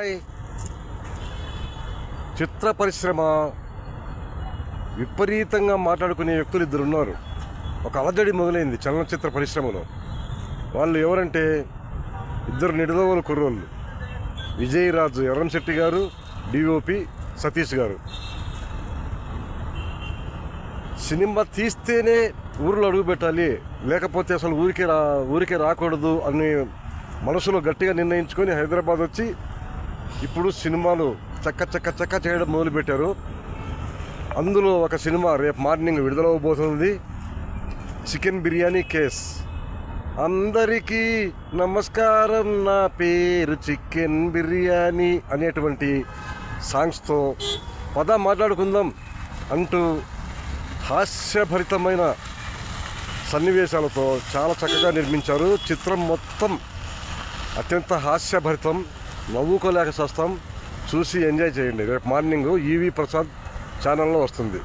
Hi. చిత్ర పరిశ్రమ విపరీతంగా మాట్లాడుకునే వ్యక్తులు ఇద్దరు ఉన్నారు. ఒక అలజడి మొదలైంది చలనచిత్ర పరిశ్రమలో. వాళ్ళు ఎవరంటే ఇద్దరు నిడదవోలు కుర్రోళ్ళు. విజయ్ రాజు ఎర్రంశెట్టి గారు డిఓపి సతీష్ గారు. సినిమా తీస్తేనే ఊరిలో అడుగు పెట్టాలి. లేకపోతే అసలు ఊరికే రా ఊరికే రాకూడదు అని మనసులో గట్టిగా నిర్ణయించుకొని హైదరాబాద్ వచ్చి ఇప్పుడు సినిమాలు చక్క చక్క చక్క చేయడం మొదలుపెట్టారు. అందులో ఒక సినిమా రేపు మార్నింగ్ విడుదలవబోతుంది. Chicken biryani case. అందరికీ నమస్కారం. నా పేరు చికెన్ బిర్యానీ అనేటువంటి సాంగ్స్తో పద మాట్లాడుకుందాం అంటూ హాస్యభరితమైన సన్నివేశాలతో చాలా చక్కగా నిర్మించారు. చిత్రం మొత్తం అత్యంత హాస్యభరితం. నవ్వుకోలేక సస్తాం చూసి ఎంజాయ్ చేయండి. రేపు మార్నింగ్ ఈవీ ప్రసాద్ ఛానల్లో వస్తుంది.